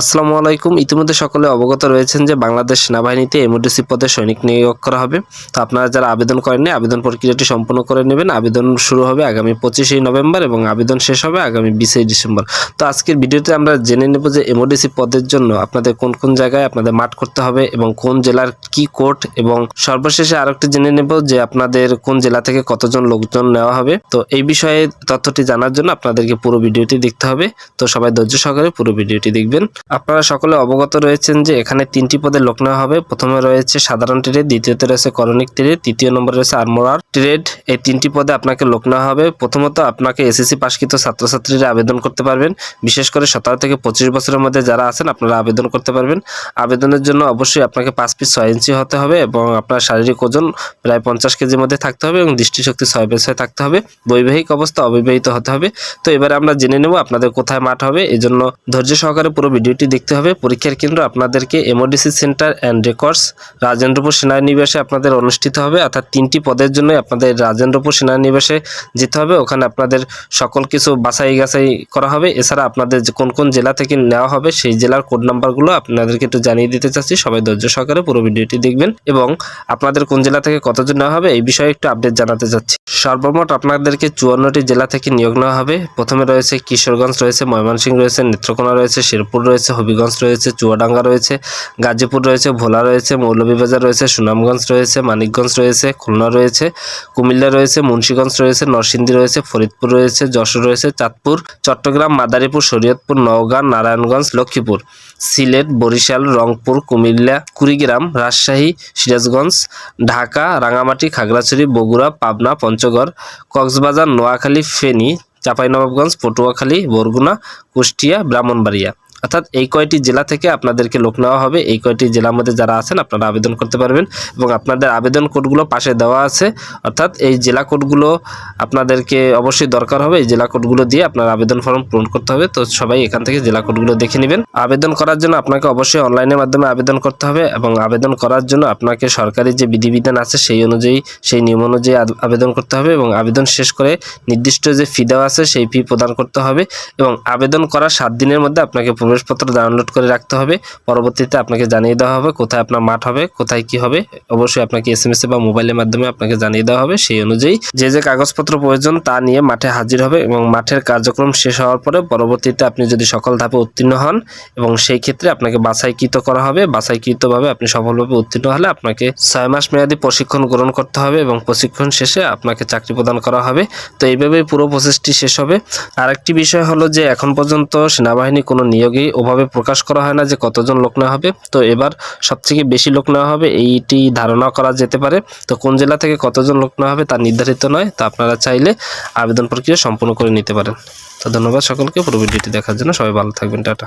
আসসালামু আলাইকুম। ইতিমধ্যে সকলে অবগত রয়েছেন যে বাংলাদেশ সেনাবাহিনীতে এমওডিসি পদে সৈনিক নিয়োগ করা হবে। তো আপনারা যারা আবেদন করেননি, আবেদন প্রক্রিয়াটি সম্পূর্ণ করে নেবেন। আবেদন শুরু হবে আগামী পঁচিশে নভেম্বর এবং আবেদন শেষ হবে আগামী বিশে ডিসেম্বর। তো আজকের ভিডিওতে আমরা জেনে নেব যে এমওডিসি পদের জন্য আপনাদের কোন কোন জায়গায় আপনাদের মাঠ করতে হবে এবং কোন জেলার কি কোর্ট এবং সর্বশেষে আরেকটি জেনে নেব যে আপনাদের কোন জেলা থেকে কতজন লোকজন নেওয়া হবে। তো এই বিষয়ে তথ্যটি জানার জন্য আপনাদেরকে পুরো ভিডিওটি দেখতে হবে। তো সবাই ধৈর্য সহকারে পুরো ভিডিওটি দেখবেন। আপনারা সকলে অবগত রয়েছেন যে এখানে তিনটি পদে লোক নেওয়া হবে। প্রথমে রয়েছে সাধারণ ট্রেড, দ্বিতীয়তে রয়েছে করণিক ট্রেড, তৃতীয় নম্বরে রয়েছে আর্মোরার ট্রেড। এই তিনটি পদে আপনাকে লোক নেওয়া হবে। প্রথমত আপনাকে এসএসসি পাশকৃত ছাত্রছাত্রীরা আবেদন করতে পারবেন। বিশেষ করে সতেরো থেকে পঁচিশ বছরের মধ্যে যারা আছেন, আপনারা আবেদন করতে পারবেন। আবেদনের জন্য অবশ্যই আপনাকে পাঁচ পিস ছয় ইঞ্চি হতে হবে এবং আপনার শারীরিক ওজন প্রায় পঞ্চাশ কেজির মধ্যে থাকতে হবে এবং দৃষ্টিশক্তি ছয় পেশায় থাকতে হবে। বৈবাহিক অবস্থা অবিবাহিত হতে হবে। তো এবারে আমরা জেনে নেব আপনাদের কোথায় মাঠ হবে। এই জন্য ধৈর্য সহকারে পুরো ভিডিওটি দেখতে হবে। পরীক্ষার কেন্দ্র আপনাদেরকে MODC centre and records Rajendrapur সেনানিবাসে আপনাদের অনুষ্ঠিত হবে। অর্থাৎ তিনটি পদের জন্য আপনাদের রাজেন্দ্রপুর সেনানিবাসে যেতে হবে। ওখানে আপনাদের সকল কিছু বাছাই গাছাই করা হবে। এছাড়া আপনাদের কোন কোন জেলা থেকে নেওয়া হবে সেই জেলার কোড নাম্বারগুলো আপনাদেরকে একটু জানিয়ে দিতে চাচ্ছি। সবাই ধৈর্য সহকারে পুরো ভিডিওটি দেখবেন এবং আপনাদের কোন জেলা থেকে কতজন নেওয়া হবে এই বিষয়ে একটু আপডেট জানাতে চাচ্ছি। সর্বমোট আপনাদেরকে চুয়ান্নটি জেলা থেকে নিয়োগ নেওয়া হবে। প্রথমে রয়েছে কিশোরগঞ্জ, রয়েছে ময়মনসিংহ, রয়েছে নেত্রকোনা, রয়েছে শেরপুর, রয়েছে হবিগঞ্জ রয়েছে, চুয়াডাঙ্গা রয়েছে, গাজীপুর রয়েছে, ভোলা রয়েছে, মৌলভীবাজার রয়েছে, সুনামগঞ্জ রয়েছে, মানিকগঞ্জ রয়েছে, খুলনা রয়েছে, কুমিল্লা রয়েছে, মুন্সীগঞ্জ রয়েছে, নরসিংদী রয়েছে, ফরিদপুর রয়েছে, যশোর রয়েছে, চাঁদপুর, চট্টগ্রাম, মাদারীপুর, শরীয়তপুর, নওগাঁ, নারায়ণগঞ্জ, লক্ষ্মীপুর, সিলেট, বরিশাল, রংপুর, কুমিল্লা, কুড়িগ্রাম, রাজশাহী, সিরাজগঞ্জ, ঢাকা, রাঙামাটি, খাগড়াছড়ি, বগুড়া, পাবনা, পঞ্চগড়, কক্সবাজার, নোয়াখালী, ফেনী, চাঁপাইনবাবগঞ্জ, পটুয়াখালী, বরগুনা, কুষ্টিয়া, ব্রাহ্মণবাড়িয়া। অর্থাৎ এই কয়টি জেলা থেকে আপনাদেরকে লোক নেওয়া হবে, এই কয়টি জেলার মধ্যে যারা আছেন আপনারা আবেদন করতে পারবেন এবং আপনাদের আবেদন কোডগুলো পাশে দেওয়া আছে। অর্থাৎ এই জেলা কোডগুলো আপনাদেরকে অবশ্যই দরকার হবে, এই জেলা কোডগুলো দিয়ে আপনার আবেদন ফর্ম পূরণ করতে হবে। তো সবাই এখান থেকে জেলা কোডগুলো দেখে নেবেন। আবেদন করার জন্য আপনাকে অবশ্যই অনলাইনের মাধ্যমে আবেদন করতে হবে এবং আবেদন করার জন্য আপনাকে সরকারি যে বিধিবিধান আছে সেই অনুযায়ী, সেই নিয়ম অনুযায়ী আবেদন করতে হবে এবং আবেদন শেষ করে নির্দিষ্ট যে ফি দেওয়া আছে সেই ফি প্রদান করতে হবে এবং আবেদন করার সাত দিনের মধ্যে আপনাকে প্রবেশপত্র ডাউনলোড করে রাখতে হবে। পরবর্তীতে আপনাকে জানিয়ে দেওয়া হবে কোথায় আপনার মাঠ হবে, কোথায় কি হবে। অবশ্যই আপনাকে এস এম এস বা মোবাইলের মাধ্যমে আপনাকে জানিয়ে দেওয়া হবে। সেই অনুযায়ী যে যে কাগজপত্র প্রয়োজন তা নিয়ে মাঠে হাজির হবে এবং মাঠের কার্যক্রম শেষ হওয়ার পরে পরবর্তীতে আপনি যদি সকল ধাপে উত্তীর্ণ হন এবং সেই ক্ষেত্রে আপনাকে বাছাইকৃত করা হবে, বাছাইকৃতভাবে আপনি সফলভাবে উত্তীর্ণ হলে আপনাকে ছয় মাস মেয়াদী প্রশিক্ষণ গ্রহণ করতে হবে এবং প্রশিক্ষণ শেষে আপনাকে চাকরি প্রদান করা হবে। তো এইভাবেই পুরো প্রসেসটি শেষ হবে। আরেকটি বিষয় হলো যে এখন পর্যন্ত সেনাবাহিনী কোনো নিয়োগেই ওভাবে প্রকাশ করা হয় না যে কতজন লোক নেওয়া হবে। তো এবার সবথেকে বেশি লোক নেওয়া হবে এইটি ধারণা করা যেতে পারে। তো কোন জেলা থেকে কতজন লোক নেওয়া হবে তা নির্ধারিত নয়। তো আপনারা চাইলে আবেদন প্রক্রিয়া সম্পূর্ণ করে নিতে পারেন। তো ধন্যবাদ সকলকে। পুরো ভিডিওটি দেখার জন্য সবাই ভালো থাকবেন। টাটা।